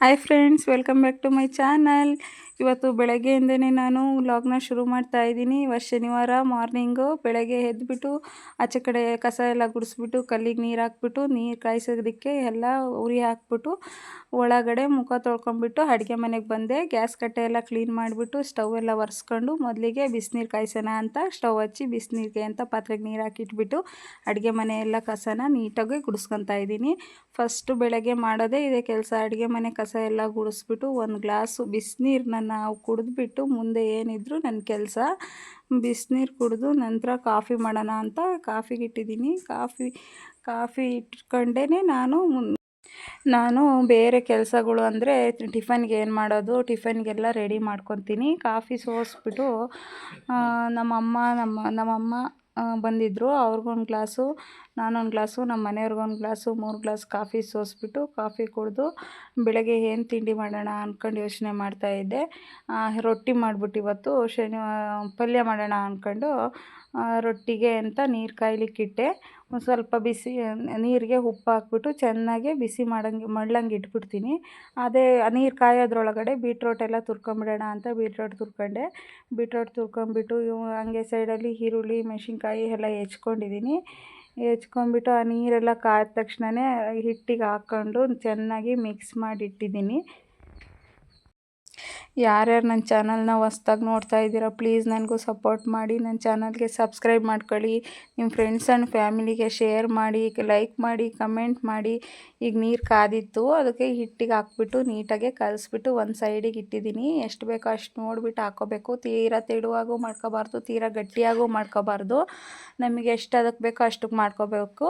Hi friends welcome back to my channel ಇವತ್ತು ಬೆಳಗ್ಗೆಯಿಂದನೇ ನಾನು ವ್ಲಾಗ್ನ ಶುರು ಮಾಡ್ತಾ ಇದ್ದೀನಿ. ಇವತ್ತು ಶನಿವಾರ ಮಾರ್ನಿಂಗು ಬೆಳಗ್ಗೆ ಎದ್ದುಬಿಟ್ಟು ಆಚೆ ಕಡೆ ಕಸ ಎಲ್ಲ ಗುಡಿಸ್ಬಿಟ್ಟು, ಕಲ್ಲಿಗೆ ನೀರು ಹಾಕ್ಬಿಟ್ಟು, ನೀರು ಕಾಯಿಸೋದಕ್ಕೆ ಎಲ್ಲ ಉರಿ ಹಾಕ್ಬಿಟ್ಟು, ಒಳಗಡೆ ಮುಖ ತೊಳ್ಕೊಂಬಿಟ್ಟು ಅಡುಗೆ ಮನೆಗೆ ಬಂದೆ. ಗ್ಯಾಸ್ ಕಟ್ಟೆ ಎಲ್ಲ ಕ್ಲೀನ್ ಮಾಡಿಬಿಟ್ಟು ಸ್ಟವ್ ಎಲ್ಲ ಒರೆಸ್ಕೊಂಡು, ಮೊದಲಿಗೆ ಬಿಸಿನೀರು ಕಾಯಿಸೋಣ ಅಂತ ಸ್ಟವ್ ಹಚ್ಚಿ, ಬಿಸಿನೀರಿಗೆ ಅಂತ ಪಾತ್ರೆಗೆ ನೀರು ಹಾಕಿಟ್ಬಿಟ್ಟು, ಅಡುಗೆ ಮನೆ ಎಲ್ಲ ಕಸನ ನೀಟಾಗಿ ಗುಡಿಸ್ಕೊತಾ ಇದ್ದೀನಿ. ಫಸ್ಟು ಬೆಳಗ್ಗೆ ಮಾಡೋದೇ ಇದೆ ಕೆಲಸ. ಅಡುಗೆ ಮನೆ ಎಲ್ಲ ಗುಡಿಸ್ಬಿಟ್ಟು ಒಂದು ಗ್ಲಾಸು ಬಿಸಿನೀರನ್ನ ನಾವು ಕುಡಿದ್ಬಿಟ್ಟು ಮುಂದೆ ಏನಿದ್ರು ನನ್ನ ಕೆಲಸ. ಬಿಸಿನೀರು ಕುಡಿದು ನಂತರ ಕಾಫಿ ಮಾಡೋಣ ಅಂತ ಕಾಫಿಗೆ ಇಟ್ಟಿದ್ದೀನಿ. ಕಾಫಿ ಕಾಫಿ ಇಟ್ಕೊಂಡೇ ನಾನು ನಾನು ಬೇರೆ ಕೆಲಸಗಳು ಅಂದರೆ ಟಿಫನ್ಗೆ ಏನು ಮಾಡೋದು, ಟಿಫನ್ಗೆಲ್ಲ ರೆಡಿ ಮಾಡ್ಕೊತೀನಿ. ಕಾಫಿ ಸೋಸಿಬಿಟ್ಟು ನಮ್ಮಮ್ಮ, ನಮ್ಮ, ನಮ್ಮಮ್ಮ ಬಂದಿದ್ದರು ಅವ್ರಿಗೊಂದು ಗ್ಲಾಸು ನಾನೊಂದು ಗ್ಲಾಸು ನಮ್ಮ ಮನೆಯವ್ರಿಗೊಂದು ಗ್ಲಾಸು, ಮೂರು ಗ್ಲಾಸ್ ಕಾಫಿ ಸೋಸಿಬಿಟ್ಟು ಕಾಫಿ ಕುಡಿದು ಬೆಳಗ್ಗೆ ಏನು ತಿಂಡಿ ಮಾಡೋಣ ಅಂದ್ಕೊಂಡು ಯೋಚನೆ ಮಾಡ್ತಾಯಿದ್ದೆ ರೊಟ್ಟಿ ಮಾಡಿಬಿಟ್ಟು ಇವತ್ತು. ಶನಿವಾರ ಪಲ್ಯ ಮಾಡೋಣ ಅಂದ್ಕೊಂಡು ರೊಟ್ಟಿಗೆ ಅಂತ ನೀರು ಕಾಯ್ಲಿಕ್ಕಿಟ್ಟೆ ಒಂದು ಸ್ವಲ್ಪ ಬಿಸಿ, ನೀರಿಗೆ ಉಪ್ಪು ಹಾಕ್ಬಿಟ್ಟು ಚೆನ್ನಾಗಿ ಬಿಸಿ ಮಾಡಂಗೆ, ಮಳ್ಳಂಗೆ ಇಟ್ಬಿಡ್ತೀನಿ. ಅದೇ, ನೀರು ಕಾಯೋದ್ರೊಳಗಡೆ ಬೀಟ್ರೋಟ್ ಎಲ್ಲ ತುರ್ಕೊಂಬಿಡೋಣ ಅಂತ ಬೀಟ್ರೋಟ್ ತುರ್ಕೊಂಡೆ. ಬೀಟ್ರೋಟ್ ತುರ್ಕೊಂಬಿಟ್ಟು ಹಂಗೆ ಸೈಡಲ್ಲಿ ಈರುಳ್ಳಿ, ಮೆಣಸಿನ್ಕಾಯಿ ಎಲ್ಲ ಹೆಚ್ಕೊಂಡಿದ್ದೀನಿ ಹೆಚ್ಕೊಂಬಿಟ್ಟು ಆ ನೀರೆಲ್ಲ ಕಾದ ತಕ್ಷಣನೇ ಹಿಟ್ಟಿಗೆ ಹಾಕ್ಕೊಂಡು ಚೆನ್ನಾಗಿ ಮಿಕ್ಸ್ ಮಾಡಿ ಇಟ್ಟಿದ್ದೀನಿ. ಯಾರ್ಯಾರು ನನ್ನ ಚಾನಲ್ನ ಹೊಸ್ದಾಗಿ ನೋಡ್ತಾ ಇದ್ದೀರಾ, ಪ್ಲೀಸ್ ನನಗೂ ಸಪೋರ್ಟ್ ಮಾಡಿ. ನನ್ನ ಚಾನಲ್ಗೆ ಸಬ್ಸ್ಕ್ರೈಬ್ ಮಾಡ್ಕೊಳ್ಳಿ. ನಿಮ್ಮ ಫ್ರೆಂಡ್ಸ್ ಆ್ಯಂಡ್ ಫ್ಯಾಮಿಲಿಗೆ ಶೇರ್ ಮಾಡಿ, ಲೈಕ್ ಮಾಡಿ, ಕಮೆಂಟ್ ಮಾಡಿ. ಈಗ ನೀರು ಕಾದಿತ್ತು, ಅದಕ್ಕೆ ಹಿಟ್ಟಿಗೆ ಹಾಕ್ಬಿಟ್ಟು ನೀಟಾಗೆ ಕಲಿಸ್ಬಿಟ್ಟು ಒಂದು ಸೈಡಿಗೆ ಇಟ್ಟಿದ್ದೀನಿ. ಎಷ್ಟು ಬೇಕೋ ಅಷ್ಟು ನೋಡಿಬಿಟ್ಟು ಹಾಕೋಬೇಕು. ತೀರಾ ತೆಳುವಾಗೂ ಮಾಡ್ಕೋಬಾರ್ದು, ತೀರಾ ಗಟ್ಟಿಯಾಗೂ ಮಾಡ್ಕೋಬಾರ್ದು. ನಮಗೆ ಎಷ್ಟು ಅದಕ್ಕೆ ಬೇಕೋ ಅಷ್ಟಕ್ಕೆ ಮಾಡ್ಕೋಬೇಕು.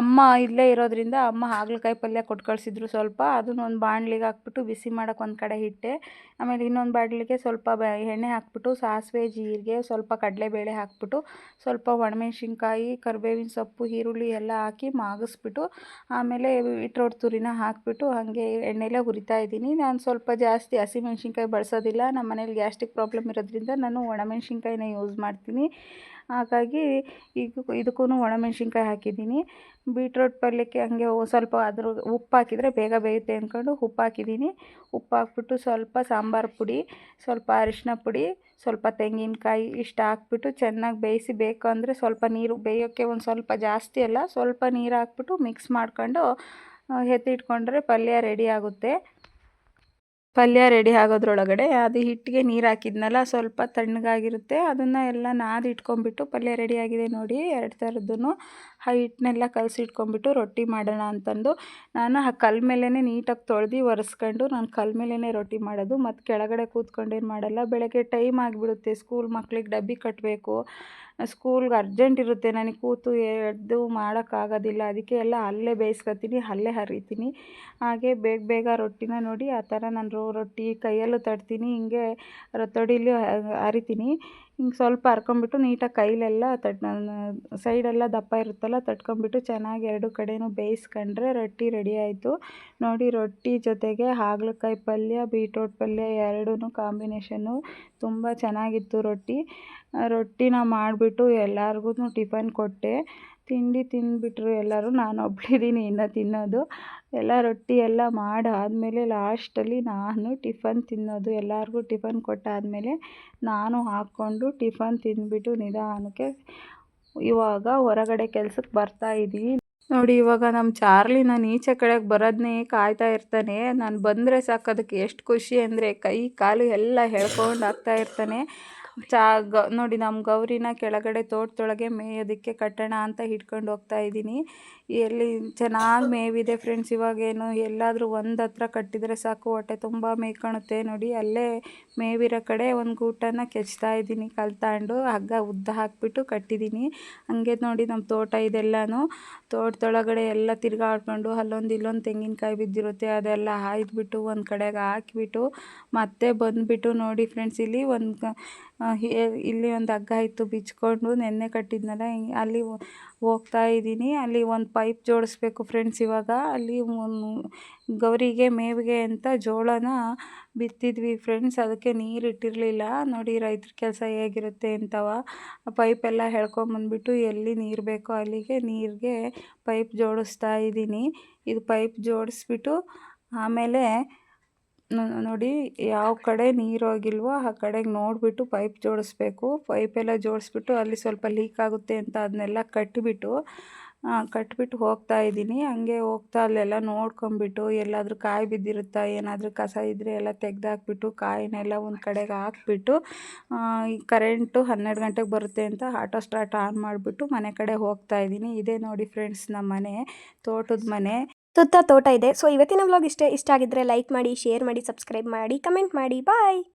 ಅಮ್ಮ ಇಲ್ಲೇ ಇರೋದ್ರಿಂದ ಅಮ್ಮ ಹಾಗಲಕಾಯಿ ಪಲ್ಯ ಕೊಟ್ಟು ಕಳಿಸಿದ್ರು ಸ್ವಲ್ಪ. ಅದನ್ನ ಒಂದು ಬಾಣಲಿಗೆ ಹಾಕ್ಬಿಟ್ಟು ಬಿಸಿ ಮಾಡೋಕೆ ಒಂದು ಕಡೆ ಇಟ್ಟೆ. ಆಮೇಲೆ ಇನ್ನೊಂದು ಬಾಣಲಿಗೆ ಸ್ವಲ್ಪ ಬ, ಎಣ್ಣೆ ಹಾಕ್ಬಿಟ್ಟು ಸಾಸಿವೆ, ಜೀರಿಗೆ, ಸ್ವಲ್ಪ ಕಡಲೆಬೇಳೆ ಹಾಕ್ಬಿಟ್ಟು ಸ್ವಲ್ಪ ಒಣಮೆಣ್ಸಿನ್ಕಾಯಿ, ಕರಿಬೇವಿನ ಸೊಪ್ಪು, ಈರುಳ್ಳಿ ಎಲ್ಲ ಹಾಕಿ ಮಾಗಿಸ್ಬಿಟ್ಟು ಆಮೇಲೆ ಬೀಟ್ರೋಟ್ ತುರಿನ ಹಾಕಿಬಿಟ್ಟು ಹಾಗೆ ಎಣ್ಣೆಲೇ ಹುರಿತಾ ಇದ್ದೀನಿ. ನಾನು ಸ್ವಲ್ಪ ಜಾಸ್ತಿ ಹಸಿಮೆಣ್ಸಿನ್ಕಾಯಿ ಬಳಸೋದಿಲ್ಲ. ನಮ್ಮ ಮನೇಲಿ ಗ್ಯಾಸ್ಟ್ರಿಕ್ ಪ್ರಾಬ್ಲಮ್ ಇರೋದ್ರಿಂದ ನಾನು ಒಣಮೆಣ್ಸಿನ್ಕಾಯಿನ ಯೂಸ್ ಮಾಡ್ತೀನಿ. ಹಾಗಾಗಿ ಈಗ ಇದಕ್ಕೂ ಒಣಮೆಣ್ಸಿನ್ಕಾಯಿ ಹಾಕಿದ್ದೀನಿ. ಬೀಟ್ರೋಟ್ ಪಲ್ಯಕ್ಕೆ ಹಾಗೆ ಸ್ವಲ್ಪ ಅದ್ರ ಉಪ್ಪು ಹಾಕಿದರೆ ಬೇಗ ಬೇಯುತ್ತೆ ಅಂದ್ಕೊಂಡು ಉಪ್ಪು ಹಾಕಿದ್ದೀನಿ. ಉಪ್ಪು ಹಾಕ್ಬಿಟ್ಟು ಸ್ವಲ್ಪ ಸಾಂಬಾರು ಪುಡಿ, ಸ್ವಲ್ಪ ಅರಿಶಿನ ಪುಡಿ, ಸ್ವಲ್ಪ ತೆಂಗಿನಕಾಯಿ ಇಷ್ಟು ಹಾಕ್ಬಿಟ್ಟು ಚೆನ್ನಾಗಿ ಬೇಯಿಸಿ ಬೇಕು ಅಂದರೆ ಸ್ವಲ್ಪ ನೀರು ಬೇಯೋಕ್ಕೆ ಒಂದು ಸ್ವಲ್ಪ ಜಾಸ್ತಿ ಅಲ್ಲ, ಸ್ವಲ್ಪ ನೀರು ಹಾಕ್ಬಿಟ್ಟು ಮಿಕ್ಸ್ ಮಾಡ್ಕೊಂಡು ಎತ್ತಿಟ್ಕೊಂಡ್ರೆ ಪಲ್ಯ ರೆಡಿ ಆಗುತ್ತೆ. ಪಲ್ಯ ರೆಡಿ ಆಗೋದ್ರೊಳಗಡೆ ಅದು ಹಿಟ್ಟಿಗೆ ನೀರು ಹಾಕಿದ್ನಲ್ಲ, ಸ್ವಲ್ಪ ತಣ್ಣಗಾಗಿರುತ್ತೆ. ಅದನ್ನು ಎಲ್ಲ ನಾದಿ ಇಟ್ಕೊಂಬಿಟ್ಟು ಪಲ್ಯ ರೆಡಿಯಾಗಿದೆ ನೋಡಿ, ಎರಡು ಥರದ್ದು ಆ ಹಿಟ್ಟನ್ನೆಲ್ಲ ಕಲಸಿಟ್ಕೊಂಡ್ಬಿಟ್ಟು ರೊಟ್ಟಿ ಮಾಡೋಣ ಅಂತಂದು. ನಾನು ಆ ಕಲ್ಲ ಮೇಲೇ ನೀಟಾಗಿ ತೊಳೆದು ಒರೆಸ್ಕೊಂಡು ನಾನು ಕಲ್ಲ ಮೇಲೇ ರೊಟ್ಟಿ ಮಾಡೋದು. ಮತ್ತು ಕೆಳಗಡೆ ಕೂತ್ಕೊಂಡೇನು ಮಾಡಲ್ಲ, ಬೆಳಗ್ಗೆ ಟೈಮ್ ಆಗಿಬಿಡುತ್ತೆ. ಸ್ಕೂಲ್ ಮಕ್ಳಿಗೆ ಡಬ್ಬಿ ಕಟ್ಟಬೇಕು ಸ್ಕೂಲ್ಗೆ ಅರ್ಜೆಂಟ್ ಇರುತ್ತೆ, ನನಗೆ ಕೂತು ಎದ್ದು ಮಾಡೋಕ್ಕಾಗೋದಿಲ್ಲ. ಅದಕ್ಕೆ ಎಲ್ಲ ಅಲ್ಲೇ ಬೇಯಿಸ್ಕೊಳ್ತೀನಿ ಅಲ್ಲೇ ಹರಿತೀನಿ. ಹಾಗೆ ಬೇಗ ಬೇಗ ರೊಟ್ಟಿನ ನೋಡಿ, ಆ ಥರ ನಾನು ರೊಟ್ಟಿ ಕೈಯಲ್ಲೂ ತಡ್ತೀನಿ ಹಿಂಗೆ ರೊತ್ತೊಡಿಲಿ ಹರಿತೀನಿ. ಹಿಂಗೆ ಸ್ವಲ್ಪ ಹರ್ಕೊಂಬಿಟ್ಟು ನೀಟಾಗಿ ಕೈಲೆಲ್ಲ ತಟ್, ಸೈಡೆಲ್ಲ ದಪ್ಪ ಇರುತ್ತಲ್ಲ, ತಟ್ಕೊಂಬಿಟ್ಟು ಚೆನ್ನಾಗಿ ಎರಡು ಕಡೆಯೂ ಬೇಯಿಸ್ಕೊಂಡ್ರೆ ರೊಟ್ಟಿ ರೆಡಿ ಆಯಿತು. ನೋಡಿ, ರೊಟ್ಟಿ ಜೊತೆಗೆ ಹಾಗಲಕಾಯಿ ಪಲ್ಯ, ಬೀಟ್ರೋಟ್ ಪಲ್ಯ ಎರಡೂ ಕಾಂಬಿನೇಷನ್ನು ತುಂಬ ಚೆನ್ನಾಗಿತ್ತು ರೊಟ್ಟಿ. ರೊಟ್ಟಿನ ಮಾಡಿಬಿಟ್ಟು ಎಲ್ಲರಿಗೂ ಟಿಫನ್ ಕೊಟ್ಟೆ. ತಿಂಡಿ ತಿಂದುಬಿಟ್ರು ಎಲ್ಲರೂ. ನಾನು ಒಬ್ಬಳಿದ್ದೀನಿ ಇನ್ನೂ ತಿನ್ನೋದು. ಎಲ್ಲ ರೊಟ್ಟಿ ಎಲ್ಲ ಮಾಡಾದಮೇಲೆ ಲಾಸ್ಟಲ್ಲಿ ನಾನು ಟಿಫನ್ ತಿನ್ನೋದು. ಎಲ್ಲರಿಗೂ ಟಿಫನ್ ಕೊಟ್ಟಾದಮೇಲೆ ನಾನು ಹಾಕ್ಕೊಂಡು ಟಿಫನ್ ತಿಂದುಬಿಟ್ಟು ನಿಧಾನಕ್ಕೆ ಇವಾಗ ಹೊರಗಡೆ ಕೆಲ್ಸಕ್ಕೆ ಬರ್ತಾಯಿದ್ದೀನಿ ನೋಡಿ, ಇವಾಗ ನಮ್ಮ ಚಾರ್ಲಿ ನಾನು ಈಚೆ ಕಡೆಗೆ ಬರೋದನ್ನೇ ಕಾಯ್ತಾ ಇರ್ತಾನೆ. ನಾನು ಬಂದರೆ ಸಾಕು, ಅದಕ್ಕೆ ಎಷ್ಟು ಖುಷಿ ಅಂದರೆ ಕೈ, ಕಾಲು ಎಲ್ಲ ಹೇಳ್ಕೊಂಡು ಆಗ್ತಾ ಇರ್ತಾನೆ. ಚಾ ಗ ನೋಡಿ ನಮ್ಮ ಗೌರಿನ ಕೆಳಗಡೆ ತೋಟದೊಳಗೆ ಮೇಯೋದಕ್ಕೆ ಕಟ್ಟೋಣ ಅಂತ ಹಿಡ್ಕೊಂಡು ಹೋಗ್ತಾ ಇದ್ದೀನಿ. ಎಲ್ಲಿ ಚೆನ್ನಾಗಿ ಮೇವಿದೆ ಫ್ರೆಂಡ್ಸ್ ಇವಾಗೇನು ಎಲ್ಲಾದರೂ ಒಂದು ಹತ್ರ ಕಟ್ಟಿದರೆ ಸಾಕು, ಹೊಟ್ಟೆ ತುಂಬ ಮೇಯ್ಕೊಳುತ್ತೆ ನೋಡಿ, ಅಲ್ಲೇ ಮೇವಿರೋ ಕಡೆ ಒಂದು ಗೂಟನ ಕೆಚ್ತಾ ಇದ್ದೀನಿ ಕಲ್ತಾಂಡು, ಹಗ್ಗ ಉದ್ದ ಹಾಕಿಬಿಟ್ಟು ಕಟ್ಟಿದ್ದೀನಿ. ಹಂಗೆ ನೋಡಿ ನಮ್ಮ ತೋಟ ಇದೆಲ್ಲಾನು, ತೋಟದೊಳಗಡೆ ಎಲ್ಲ ತಿರುಗಾಡ್ಕೊಂಡು ಅಲ್ಲೊಂದು ಇಲ್ಲೊಂದು ತೆಂಗಿನಕಾಯಿ ಬಿದ್ದಿರುತ್ತೆ, ಅದೆಲ್ಲ ಹಾಯ್ದುಬಿಟ್ಟು ಒಂದು ಕಡೆಗೆ ಹಾಕಿಬಿಟ್ಟು ಮತ್ತೆ ಬಂದುಬಿಟ್ಟು ನೋಡಿ ಫ್ರೆಂಡ್ಸ್ ಇಲ್ಲಿ ಒಂದು ಇಲ್ಲಿ ಒಂದು ಹಗ್ಗ ಇತ್ತು ಬಿಚ್ಕೊಂಡು ನೆನ್ನೆ ಕಟ್ಟಿದ್ನಲ್ಲ ಅಲ್ಲಿ ಹೋಗ್ತಾ ಇದ್ದೀನಿ. ಅಲ್ಲಿ ಒಂದು ಪೈಪ್ ಜೋಡಿಸ್ಬೇಕು ಫ್ರೆಂಡ್ಸ್ ಇವಾಗ. ಅಲ್ಲಿ ಗೌರಿಗೆ ಮೇವಿಗೆ ಅಂತ ಜೋಳನ ಬಿತ್ತಿದ್ವಿ ಫ್ರೆಂಡ್ಸ್. ಅದಕ್ಕೆ ನೀರು ಇಟ್ಟಿರಲಿಲ್ಲ. ನೋಡಿ ರೈತರ ಕೆಲಸ ಹೇಗಿರುತ್ತೆ ಅಂತವ. ಪೈಪೆಲ್ಲ ಹೇಳ್ಕೊಂಬಂದ್ಬಿಟ್ಟು ಎಲ್ಲಿ ನೀರು ಬೇಕೋ ಅಲ್ಲಿಗೆ ನೀರಿಗೆ ಪೈಪ್ ಜೋಡಿಸ್ತಾ ಇದ್ದೀನಿ. ಇದು ಪೈಪ್ ಜೋಡಿಸ್ಬಿಟ್ಟು ಆಮೇಲೆ ನೋಡಿ ಯಾವ ಕಡೆ ನೀರು ಹೋಗಿಲ್ವೋ ಆ ಕಡೆಗೆ ನೋಡಿಬಿಟ್ಟು ಪೈಪ್ ಜೋಡಿಸ್ಬೇಕು. ಪೈಪೆಲ್ಲ ಜೋಡಿಸ್ಬಿಟ್ಟು ಅಲ್ಲಿ ಸ್ವಲ್ಪ ಲೀಕ್ ಆಗುತ್ತೆ ಅಂತ ಅದನ್ನೆಲ್ಲ ಕಟ್ಟಿಬಿಟ್ಟು ಕಟ್ಬಿಟ್ಟು ಹೋಗ್ತಾ ಇದ್ದೀನಿ. ಹಂಗೆ ಹೋಗ್ತಾ ಅಲ್ಲೆಲ್ಲ ನೋಡ್ಕೊಂಬಿಟ್ಟು ಎಲ್ಲಾದರೂ ಕಾಯಿ ಬಿದ್ದಿರುತ್ತಾ, ಏನಾದರೂ ಕಸ ಇದ್ದರೆ ಎಲ್ಲ ತೆಗೆದಾಕ್ಬಿಟ್ಟು ಕಾಯಿನೆಲ್ಲ ಒಂದು ಕಡೆಗೆ ಹಾಕ್ಬಿಟ್ಟು ಈ ಕರೆಂಟು ಹನ್ನೆರಡು ಗಂಟೆಗೆ ಬರುತ್ತೆ ಅಂತ ಆಟೋ ಸ್ಟಾರ್ಟ್ ಆನ್ ಮಾಡಿಬಿಟ್ಟು ಮನೆ ಕಡೆ ಹೋಗ್ತಾ ಇದ್ದೀನಿ. ಇದೇ ನೋಡಿ ಫ್ರೆಂಡ್ಸ್ ನಮ್ಮ ಮನೆ ತೋಟದ ಮನೆ. ಸುತ್ತ ತೋಟ ಇದೆ. ಸೊ ಇವತ್ತಿನ ವ್ಲಾಗ್ ಇಷ್ಟೇ, ಇಷ್ಟ ಆಗಿದ್ರೆ ಲೈಕ್ ಮಾಡಿ ಶೇರ್ ಮಾಡಿ ಸಬ್ಸ್ಕ್ರೈಬ್ ಮಾಡಿ ಕಮೆಂಟ್ ಮಾಡಿ. ಬಾಯ್